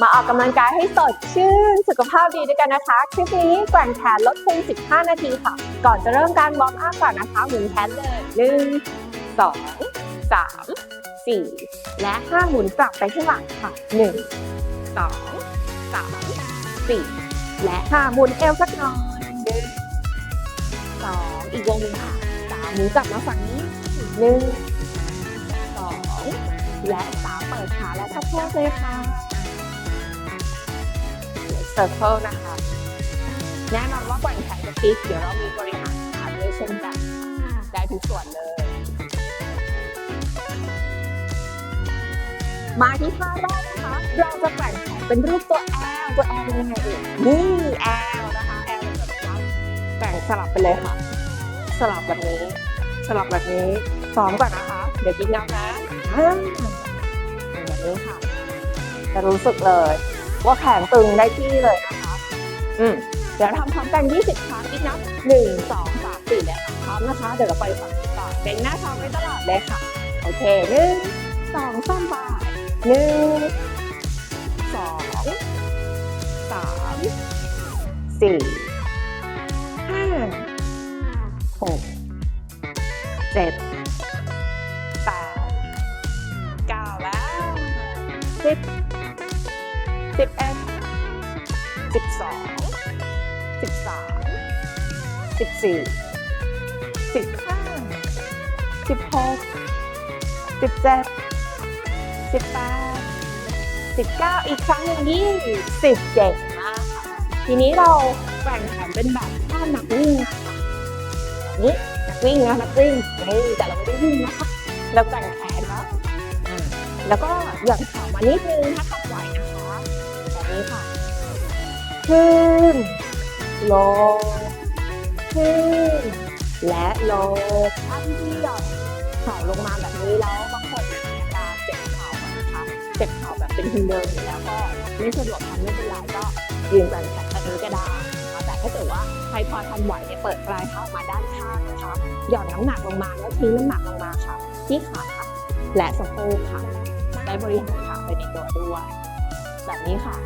มาออกกำลังกายให้สดชื่น สุขภาพดีด้วยกันนะคะ คลิปนี้แกว่งแขนลดพุง 15 นาทีค่ะ ก่อนจะเริ่มการวอร์มอัพก่อนนะคะหมุนแขนเลยหนึ่งสองสามสี่และห้าหมุนกลับไปข้างหลังค่ะหนึ่งสองสามสี่และห้าหมุนเอวสักหน่อยหนึ่งสองอีกวงหนึ่งค่ะสามหมุนกลับมาฝั่งนี้หนึ่งสองและสามเปิดขาและทับแคบเลยค่ะ เซอร์เคิลนะคะ แน่นอนว่าแกว่งแขนกับพลิกเดี๋ยวเรามีบริหารขาด้วยเช่นกันได้ทุกส่วนเลย มาที่ท่าแรกนะคะ เราจะแกว่งแขนเป็นรูปตัว L ตัว L เป็นยังไงเอ่ยนี่ L นะคะ L เป็นแบบนี้แกว่งสลับไปเลยค่ะ สลับแบบนี้ สลับแบบนี้ซ้อมก่อนนะคะ เดี๋ยวกินน้ำนะแบบนี้ค่ะ จะรู้สึกเลย ว่าแขนตึงได้ที่เลยนะคะ อืมเดี๋ยวทำพร้อมกัน 20 ครั้งอีกนับหนึ่งสองสามสี่และพร้อมนะคะ เดี๋ยวเราไปฝั่งนี้ต่อเก่งหน้าท้องไว้ตลอดเลยค่ะ โอเคหนึ่งสองสามบาทหนึ่งสองสามสี่ห้าหกเจ็ดแปดเก้าแล้วสิบ สิบเอ็ดสิบสองสิบสามสิบสี่สิบห้าสิบหกสิบเจ็ดสิบแปดสิบเก้าอีกครั้งหนึ่งยี่สิบเก่งมาค่ะทีนี้เราแบ่งแขนเป็นแบบท่านักวิ่งนะคะนี่นักวิ่งนะนักวิ่งนี่แต่เราไม่ได้วิ่งนะคะเราแบ่งแขนนะแล้วก็หย่อนเข่ามานิดนึงนะคะ ขึ้น ลง ขึ้น และลงถ้าที่ที่หย่อนเข่าลงมาแบบนี้แล้วบางคนเนี่ยมีอาการเจ็บเข่านะคะเจ็บเข่าแบบเป็นทุนเดิมอยู่แล้วก็ไม่สะดวกทำไม่เป็นไรก็ยืนแบบแบบนี้ก็ได้นะคะแต่ถ้าเกิดว่าใครพอทำไหวเนี่ยเปิดปลายเท้ามาด้านข้างนะคะหย่อนน้ำหนักลงมาแล้วทิ้งน้ำหนักลงมาค่ะ ที่ขาและสะโพกค่ะได้บริหารขาไปในตัวด้วยแบบนี้ค่ะ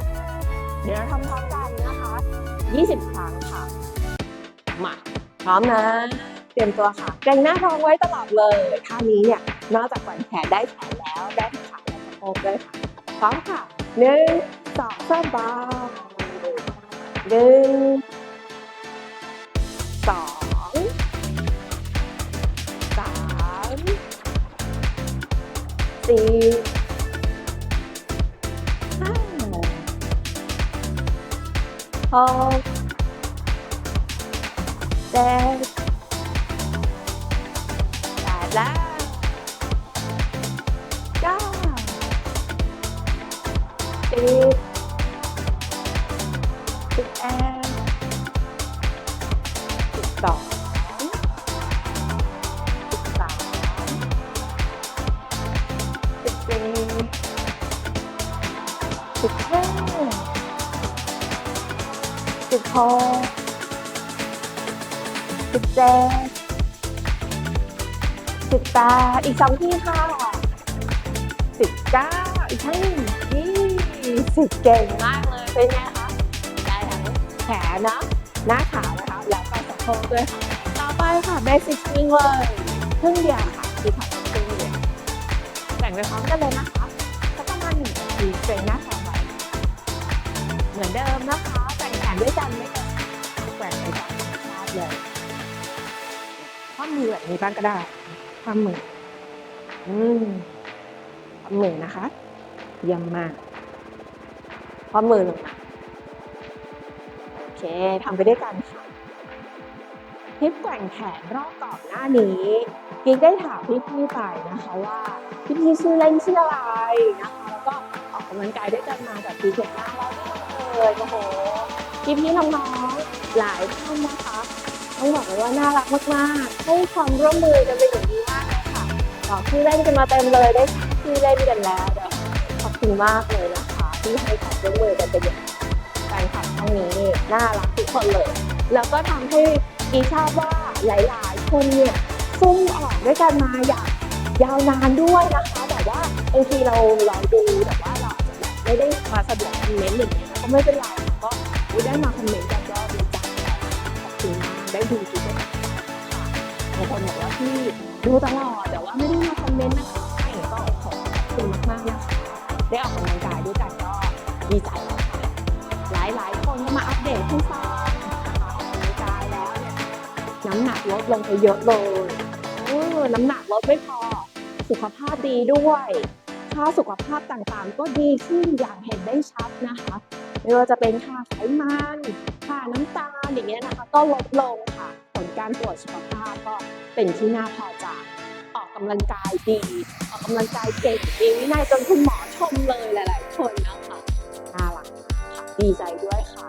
เดี๋ยวเราทำพร้อมกันนะคะ 20 ครั้งค่ะ มา พร้อมนะ เตรียมตัวค่ะเกรงหน้าท้องไว้ตลอดเลยท่านี้เนี่ย นอกจากแขวนแขนได้แขนแล้ว ได้ทั้งขาและสะโพกด้วยค่ะ พร้อมค่ะหนึ่งสองสามบาหนึ่ง เจ็ดแปดแล้วเก้าสิบสิบเอ็ดสิบสองสิบสามสิบสี่สิบห้าสิบหก เจ็ดสิบแปดอีกสองที่ค่ะสิบเก้าอีกครั้งหนึ่งยี่สิบเก่งมากเลยเป็นไงคะได้ทั้งแขนนะหน้าขานะคะแล้วก็สะโพกด้วยค่ะต่อไปค่ะเบสิกสวิงเลยครึ่งเดียวค่ะคือทำครึ่งเดียวแบ่งไปพร้อมกันเลยนะคะสักประมาณหนึ่งนาทีเกรงหน้าท้องไว้เหมือนเดิมนะคะแบ่งแขนด้วยกันไม่เกินแกว่งไปตามธรรมชาติเลย ข้อมือแบบนี้บ้างก็ได้ข้อมืออืมข้อมือนะคะเยี่ยมมากข้อมือลงมาโอเคทำไปด้วยกันค่ะคลิปแกว่งแขนรอบก่อนหน้านี้กิ๊กได้ถามพี่ๆไปนะคะว่าพี่ๆชื่อเล่นชื่ออะไรนะคะแล้วก็ออกกำลังกายด้วยกันมาแบบปีเก่งมากแล้วเลยโอ้โหพี่พี่ๆน้องๆหลายท่านนะคะ ต้องบอกเลยว่าน่ารักมากๆให้ความร่วมมือกันเป็นอย่างดีมากเลยค่ะบอกชื่อเล่นกันมาเต็มเลยได้ชื่อเล่นกันแล้วเดี๋ยวขอบคุณมากเลยนะคะที่ให้ความร่วมมือกันเป็นอย่างดีแฟนคลับท่านนี้นี่น่ารักทุกคนเลย แล้วก็ทำให้อีทราบว่าหลาย ๆ คนเนี่ยซุ่มออกด้วยกันมาอย่างยาวนานด้วยนะคะแต่ว่าบางทีเราเราดูแต่ว่าเราไม่ได้มาสะดวกคอมเมนต์อย่งเงี้ยก็ไม่เป็นไรก็ได้มาคอมเมนต์กัน ได้ดูคลิปด้วยค่ะบางคนบอกว่าพี่ดูตลอดแต่ว่าไม่ได้มาคอมเมนต์นะคะก็ขอขอบคุณมากๆนะคะได้ออกกำลังกายด้วยกันก็ดีใจแล้วค่ะหลายๆ คนก็มาอัปเดตให้ฟังนะคะออกกำลังกายแล้วเนี่ยน้ำหนักลดลงไปเยอะเลยเออน้ำหนักลดไม่พอ สุขภาพดีด้วยค่าสุขภาพต่างๆ ก็ดีขึ้นอย่างเห็นได้ชัดนะคะ ไม่ว่าจะเป็นค่าไขมันค่าน้ำตาลอย่างเงี้ยนะคะ ก็ลดลงค่ะ ผลการตรวจสุขภาพก็เป็นที่น่าพอใจออกกำลังกายดี ออกกำลังกายเก่งมีวินัยจนคุณหมอชมเลยหลาย ๆ คนนะคะน่ารักดีใจด้วยค่ะ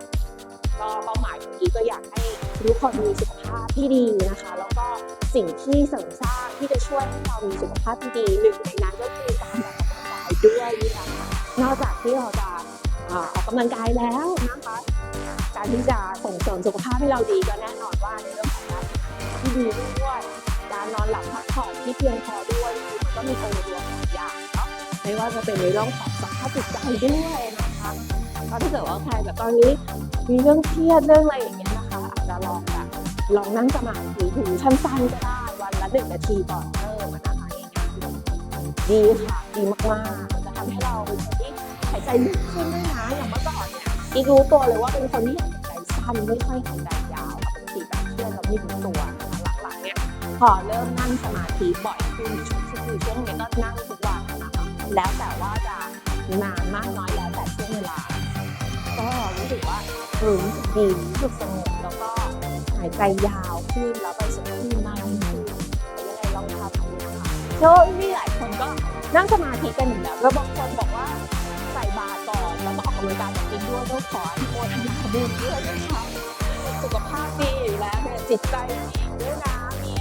ก็เป้าหมายที่ก็อยากให้ทุกคนมีสุขภาพที่ดีนะคะ แล้วก็สิ่งที่เสริมสร้างที่จะช่วยให้เรามีสุขภาพที่ดีหนึ่งในนั้นก็คือการออกกำลังกายด้วยนะคะนอกจากที่เราจะ อออกกำลังกายแล้วนะคะการที่จะส่งเสริมสุขภาพให้เราดีก็แน่นอนว่าในเรื่องของการที่ดีด้วยการนอนหลับพักผ่อนที่เพียงพอด้วยมันก็มีองค์รวมหลายอย่างเนาะไม่ว่าจะเป็นในเรื่องของสภาพจิตใจด้วยนะคะก็ถ้าเกิดว่าใครแบบตอนนี้มีเรื่องเครียดเรื่องอะไรอย่างเงี้ยนะคะอาจจะลองแบบลองนั่งสมาธิถึงสั้นๆก็ได้วันละหนึ่งนาทีก่อนเริ่มอะนะคะดีค่ะดีมากๆายใจลึกขึ้นด้วยนะอย่างเมื่อก่อนเนี่ยอีกรู้ตัวเลยว่าเป็นคนที่หายใจสั้นไม่ค่อยหายใจยาวปกติแบบเครียดเราไม่รู้ตัวนะหลังๆเนี่ยพอเริ่มนั่งสมาธิบ่อยขึ้นช่วงช่วงนี้ก็นั่งทุกวันนะคะแล้วแต่ว่าจะนานมากน้อยแล้วแต่ช่วงเวลา ก็รู้สึกว่าเออรู้สึกดีรู้สึกสงบแล้วก็หายใจยาวขึ้นแล้วไปสดชื่นมากขึ้นยังไงลองทำดูนะคะเชื่อว่ามีหลายคนก็นั่งสมาธิกันอยู่แล้วแล้วบางคนบอกว่า อนแล้วก็ออกกำลังกายแบบนี้ด้วยก็ขออนุโมทนาบุญด้วยนะคะสุขภาพดีอยู่แล้วเนี่ยจิตใจดีด้วยนะมี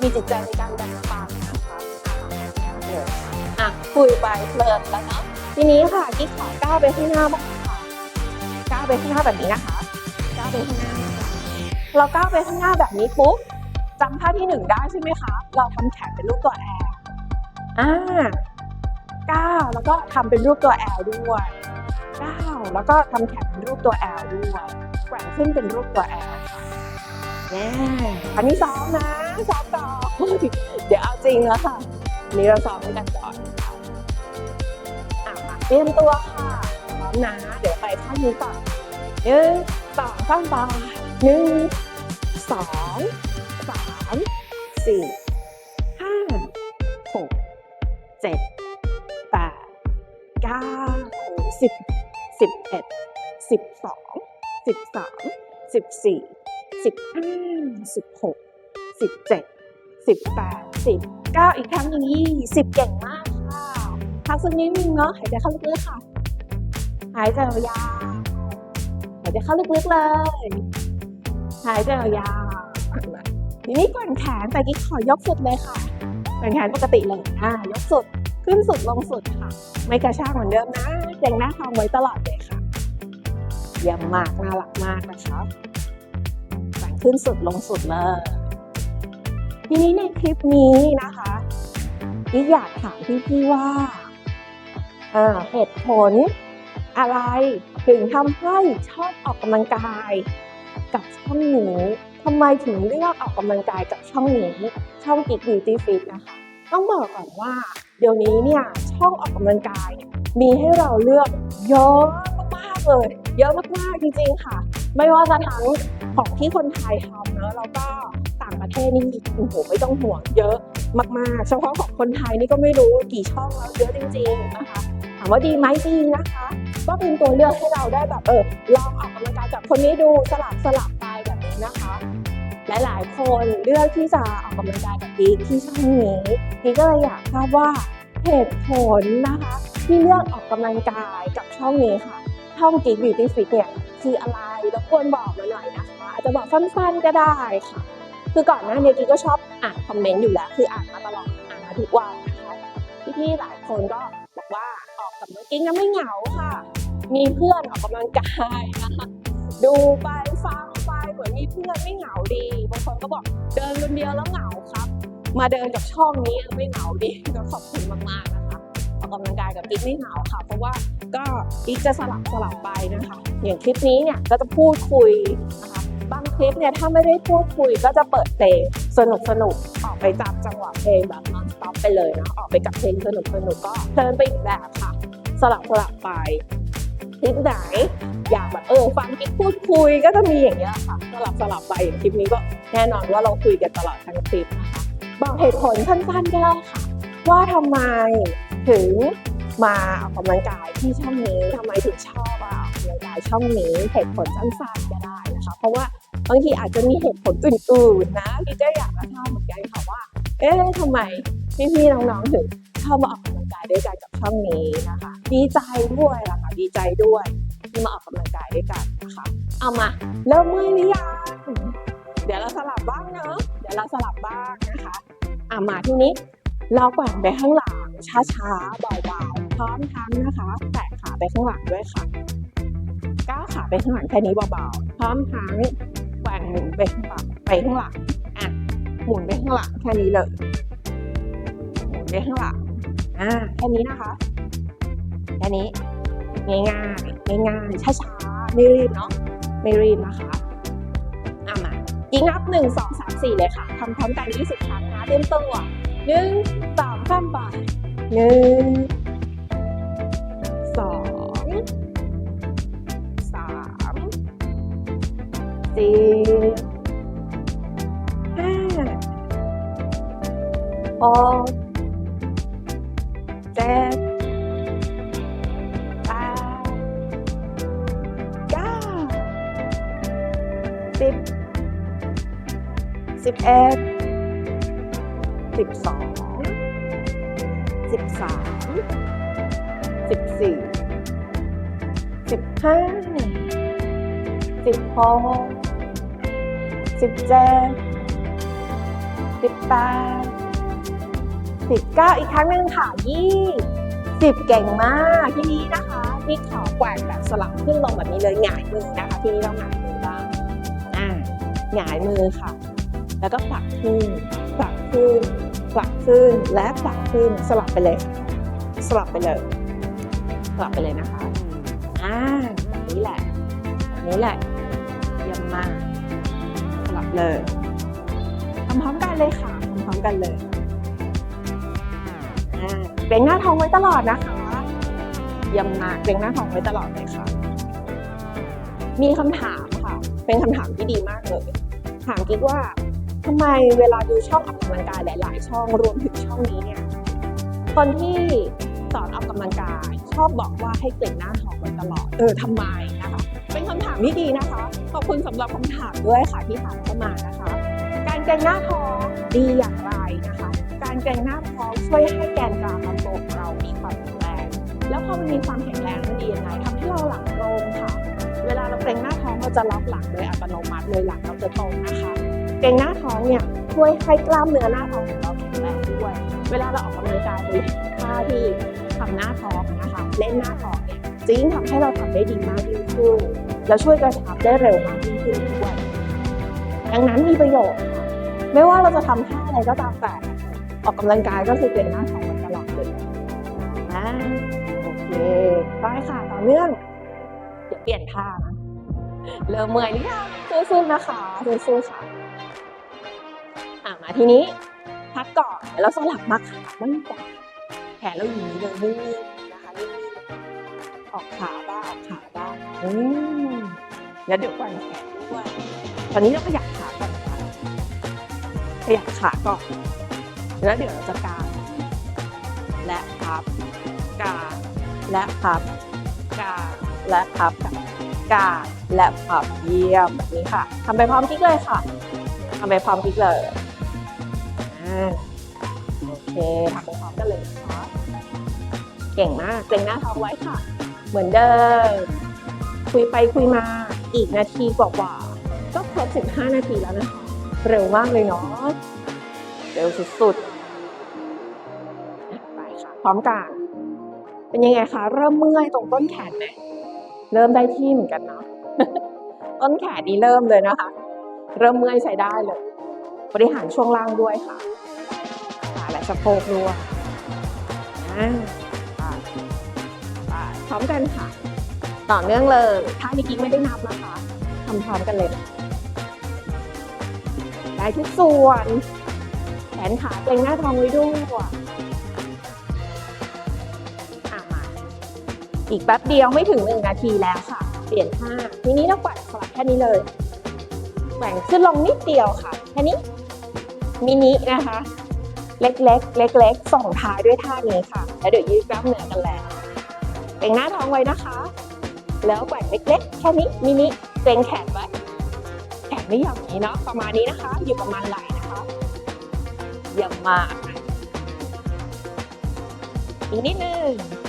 มีจิตใจในการแบ่งปันนะคะเดี๋ยอะคุยไปเพลินแล้วเนาะทีนี้ค่ะกิ๊กขอก้าวไปข้างหน้าบ้างค่ะก้าวไปข้างหน้าแบบนี้นะคะก้าวไปข้างหน้าเราก้าวไปข้างหน้าแบบนี้ปุ๊บจำท่าที่หนึ่งได้ใช่ไหมคะเราทำแขนเป็นรูปตัวแอลอ่าก้าวแล้วก็ทำเป็นรูปตัวแอลด้วย ก้าแล้วก็ทำแขนเป็นรูปตัวแอลด้วยแกว่งขึ้นเป็นรูปตัวแอลค่ะแน่อันนี้ซ้อมนะซ้อมต่อ เดี๋ยวเอาจริงแล้วค่ะอันนี้เราซ้อมกันก่อนอะมาเตรียมตัวค่ะพร้อมนะเดี๋ยวไปท่านี้ก่อนหนึ่งสองสามต่อหนึ่งสองสามสี่ห้าหกเจ็ดแปดเก้าสิบ สิบเอ็ดสิบสองสิบสามสิบสี่สิบห้าสิบหกสิบเจ็ดสิบแปดสิบเก้าอีกครั้งหนึ่งยี่สิบเก่งมากค่ะพักสักนิดนึงเนาะหายใจเข้าลึกๆค่ะ หายใจยาวๆหายใจเข้าลึกๆเลย หายใจยาวๆทีนี้กวนแขนแต่กิ๊กขอยกสุดเลยค่ะกวนแขนปกติเลยอ่ายกสุด ขึ้นสุดลงสุดค่ะ ไม่กระชากเหมือนเดิมนะเกรงหน้าทองไว้ตลอดเลยค่ะเยี่ยมมากน่ารักมากนะคะแบ่งขึ้นสุดลงสุดเลยทีนี้ในคลิปนี้นะคะกิ๊กอยากถามพี่ๆว่าอ่าเหตุผลอะไรถึงทำให้ชอบออกกำลังกายกับช่องนี้ทำไมถึงเลือกออกกำลังกายกับช่องนี้ช่อง Geek Beauty Fit นะคะ ต้องบอกก่อนว่า เดี๋ยวนี้เนี่ยช่องออกกำลังกาย มีให้เราเลือกเยอะมากๆเลย เยอะมากๆจริงๆค่ะ ไม่ว่าจะทั้งของที่คนไทยทำเนอะแล้วก็ต่างประเทศนี่โอ้โหไม่ต้องห่วงเยอะมากๆ เฉพาะของคนไทยนี่ก็ไม่รู้กี่ช่องแล้วเยอะจริงๆนะคะถามว่าดีไหมดีนะคะก็เป็นตัวเลือกให้เราได้แบบเออลองออกกำลังกายกับคนนี้ดูสลับสลับไปแบบนี้นะคะ หลายๆ คนเลือกที่จะออกกำลังกายกับกิ๊กที่ช่องนี้กิ๊กก็เลยอยากทราบว่าเหตุผลนะคะที่เลือกออกกำลังกายกับช่องนี้ค่ะช่องกิ๊ก Beauty Fit เนี่ยคืออะไรรบกวนบอกมาหน่อยนะคะอาจจะบอกสั้นๆก็ได้ค่ะคือก่อนหน้านี้กิ๊กก็ชอบอ่านคอมเมนต์อยู่แล้ว คืออ่านมาตลอดอ่านมาทุกวันนะคะพี่ๆหลายคนก็บอกว่าออกกับน้องกิ๊กนะไม่เหงาค่ะ มีเพื่อนออกกำลังกายนะคะดูไป มือนมีเพื่อนไม่เหงาดีบางคนก็บอกเดินคนเดียวแล้วเหงาครับ มาเดินกับช่องนี้ไม่เหงาดีก็ขอบคุณมากๆนะคะออกกำลังกายกับกิ๊กไม่เหงาค่ะ เพราะว่าก็อีกจะสลับสลับไปนะคะ อย่างคลิปนี้เนี่ยก็จะพูดคุยนะคะบางคลิปเนี่ยถ้าไม่ได้พูดคุยก็จะเปิดเพลงสนุกสนุกๆออกไปตามจังหวะเพลงแบบ non stop ไปเลยนะออกไปกับเพลงสนุกสนุกๆก็เพลินไปอีกแบบค่ะ สลับสลับไป คลิปไหน อยากแบบเออฟังคลิปพูดคุยก็จะมีอย่างเงี้ยค่ะสลับสลับไปอย่างคลิปนี้ก็แน่นอนว่าเราคุยกันตลอดทั้งคลิปนะคะบอกเหตุผลสั้นๆก็ได้ค่ะ ว่าทำไมถึงมาออกกำลังกายที่ช่องนี้ทำไมถึงชอบออกกำลังกายช่องนี้เหตุผลสั้นๆก็ได้นะคะ เพราะว่าบางทีอาจจะมีเหตุผลอื่นๆนะที่ก็อยากจะทราบเหมือนกันค่ะว่า เอ๊ะทำไมพี่ๆน้องๆถึง ชอบมาออกกำลังกายด้วยกันกับช่องนี้นะคะ ดีใจด้วยล่ะค่ะดีใจด้วยที่มาออกกำลังกายด้วยกันนะคะเอามาเริ่มเมื่อยหรือยังเดี๋ยวเราสลับบ้างเนาะเดี๋ยวเราสลับบ้างนะคะอะมาที่นี้เราแกว่งไปข้างหลังช้าๆเบาๆพร้อมทั้งนะคะ แตะขาไปข้างหลังด้วยค่ะก้าวขาไปข้างหลังแค่นี้เบาๆพร้อมทั้งแกว่งหมุนไปข้างหลังไปข้างหลังอะหมุนไปข้างหลังแค่นี้เลยหมุนไปข้างหลัง อ่าแค่นี้นะคะแค่นี้ง่ายๆง่ายๆช้าๆไม่รีบเนาะไม่รีบนะคะอะมายิงนับหนึ่งสองสามสี่เลยค่ะทำพร้อมกันยี่สิบครั้งนะเตรียมตัวหนึ่งสองสามไปหนึ่งสองสามสี่ห้าหก เจ็ดแปดเก้าสิบสิบเอ็ดสิบสองสิบสามสิบสี่สิบห้าสิบหกสิบเจ็ดสิบแปด สิบเก้าอีกครั้งหนึ่งค่ะยี่สิบเก่งมาก ที่นี้นะคะที่ขอแกว่งแบบสลับขึ้นลงแบบนี้เลยหงายมือนะคะ ที่นี้เราหงายมือบ้างอ่าหงายมือค่ะ แล้วก็ผลักขึ้นผลักขึ้นผลักขึ้นและผลักขึ้นสลับไปเลย สลับไปเลย สลับไปเลยนะคะอ่าแบบนี้แหละแบบนี้แหละเยี่ยมมากสลับเลยทำพร้อมกันเลยค่ะทำพร้อมกันเลย เกรงหน้าท้องไว้ตลอดนะคะเยี่ยมมากเกรงหน้าท้องไว้ตลอดเลยค่ะ มีคำถามค่ะ เป็นคำถามที่ดีมากเลยถามกิ๊กว่าทำไมเวลาดูช่องออกกำลังกายหลาย ๆ ช่องรวมถึงช่องนี้เนี่ยคนที่สอนออกกำลังกายชอบบอกว่าให้เกร็งหน้าท้องไว้ตลอดเออทำไมนะคะ เป็นคำถามที่ดีนะคะ ขอบคุณสำหรับคำถามด้วยค่ะที่ถามเข้ามานะคะ การเกร็งหน้าท้องดีอย่างไรนะคะ เกร็งหน้าท้องช่วยให้แกนกลางลำตัวของเรามีความแข็งแรง แล้วพอมันมีความแข็งแรงมันดียังไงทำให้เราหลังตรงค่ะ เวลาเราเกร็งหน้าท้องเราจะล็อกหลังโดยอัตโนมัติเลยหลังเราจะตรงนะคะ เกร็งหน้าท้องเนี่ยช่วยให้กล้ามเนื้อหน้าท้องของเราแข็งแรงด้วย เวลาเราออกกำลังกายโดยท่าที่ทำหน้าท้องนะคะเล่นหน้าท้องเนี่ยจะยิ่งทำให้เราทำได้ดีมากยิ่งขึ้นแล้วช่วยกระชับได้เร็วมากยิ่งขึ้นด้วยดังนั้นมีประโยชน์ค่ะไม่ว่าเราจะทำท่าอะไรก็ตามแต่ ออกกำลังกายก็คือเป็นหน้าท้องมันตลอดเลยอ่าโอเคไปค่ะต่อเนื่อง เดี๋ยวเปลี่ยนท่านะ เริ่มเมื่อยหรือยังสู้ๆนะคะสู้ๆค่ะอะมาทีนี้พักก่อนเดี๋ยวเราสลับมาขาบ้างดีกว่าแขนเราอยู่นี้เลยนิ่งๆนะคะนิ่งๆออกขาบ้างออกขาบ้างอืมแล้วเดี๋ยวก่อนแขนด้วยตอนนี้เราขยับขาก่อนค่ะขยับขาก่อน แล้วเดี๋ยวเราจะกางและพับกางและพับกางและพับกางและพับเยี่ยมแบบนี้ค่ะทำไปพร้อมกิ๊กเลยค่ะทำไปพร้อมกิ๊กเลยโอเคทำไปพร้อมกันเลยนะคะเก่งมากเกรงหน้าท้องไว้ค่ะ เหมือนเดิมคุยไปคุยมาอีกนาทีกว่าๆก็ครบ15 นาทีแล้วนะคะ เร็วมากเลยเนาะเร็วสุดๆ พร้อมกัน เป็นยังไงคะ เริ่มเมื่อยตรงต้นแขนไหมเริ่มได้ที่เหมือนกันเนาะต้นแขนนี้เริ่มเลยนะคะ เริ่มเมื่อยใช้ได้เลย บริหารช่วงล่างด้วยค่ะขาและสะโพกด้วยอ่าไปไปพร้อมกันค่ะ ต่อเนื่องเลยท่านี้กิ๊กไม่ได้นับนะคะทำพร้อมกันเลย ได้ทุกส่วน แขนขาเกร็งหน้าท้องไว้ด้วย อีกแป๊บเดียวไม่ถึงหนึ่งนาทีแล้วค่ะ เปลี่ยนท่าทีนี้เราแกว่งสลับแค่นี้เลยแกว่งขึ้นลงนิดเดียวค่ะแค่นี้มินินะคะ เล็กๆ เล็กๆส่งท้ายด้วยท่านี้ค่ะ แล้วเดี๋ยวยืดกล้ามเนื้อกันแล้วเกรงหน้าท้องไว้นะคะ แล้วแกว่งเล็กๆแค่นี้มินิเกรงแขนไว้แขนไม่ยอย่างนี้เนาะประมาณนี้นะคะ อยู่ประมาณไหล่นะคะเยี่ยมมากอีกนิดนึงอ่า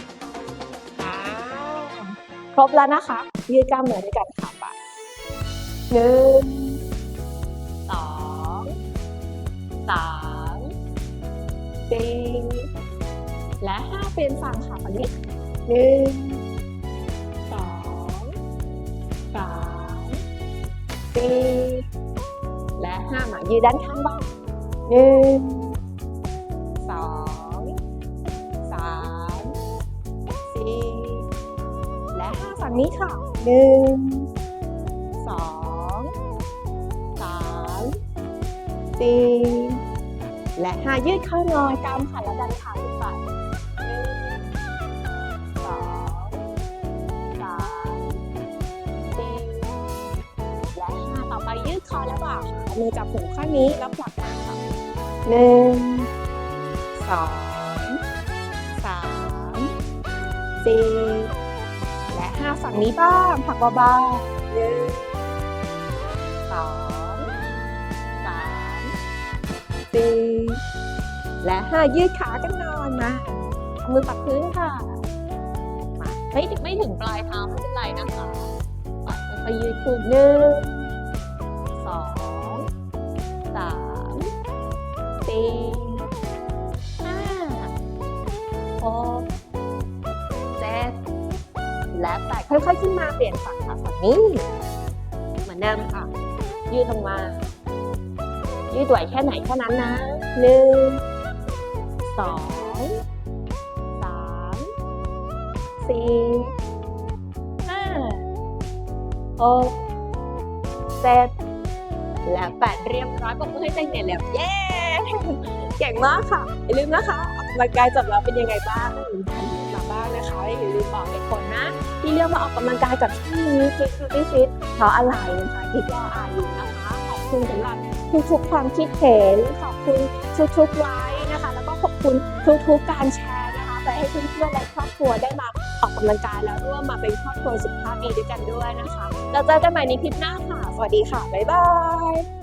ครบแล้วนะคะ ยืดกล้ามเนื้อด้วยกันค่ะไปหนึ่งสองสามสี่และห้าเป็นฝั่งค่ะตอนนี้หนึ่งสองสามสี่และห้ามายืดด้านข้างบ้างหนึ่ง ฝั่งนี้ค่ะหนึ่งสองสามสี่และห้ายืดเข้านอนกำขาและดันขาขึ้นไปหนึ่งสองสามสี่และห้าต่อไปยืดคอและบ่าค่ะเอามือจับหูข้างนี้แล้วผลักมาค่ะหนึ่งสองสามสี่ และห้าฝั่งนี้บ้างผักเบาๆหนึ่งสองสามสี่และห้ายืดขากันนอนมาเอามือปักพื้นค่ะ มาไม่ถึงไม่ถึงปลายเท้าไม่เป็นไรนะคะปัดค่อยๆยืดขึ้นหนึ่ง ค่อยๆขึ้นมาเปลี่ยนฝั่งค่ะฝั่งนี้ เหมือนเดิมค่ะ ยืดลงมา ยืดไหวแค่ไหนแค่นั้นนะหนึ่งสองสามสี่ห้าหกเจ็ดและแปดเรียบร้อยปรบมือให้ใจเหนื่อยแล้วเย้เก่งมากค่ะอย่าลืมนะคะออกกำลังกายจับเราเป็นยังไงบ้าง อทำมาอย่าลืมบอกเหตุผลนะ ที่เลือกมาออกกำลังกายกับช่องนี้คิดฟิตฟิตเพราะอะไรนะคะคิดว่าอายุนะคะขอบคุณสำหรับทุกๆความคิดเห็นขอบคุณทุกๆไลค์นะคะ แล้วก็ขอบคุณทุกๆการแชร์นะคะไปให้เพื่อนๆและครอบครัวได้มาออกกำลังกายแล้วร่วมมาเป็นครอบครัวสุขภาพดีด้วยกันด้วยนะคะเราเจอกันใหม่ในคลิปหน้าค่ะสวัสดีค่ะบ๊ายบาย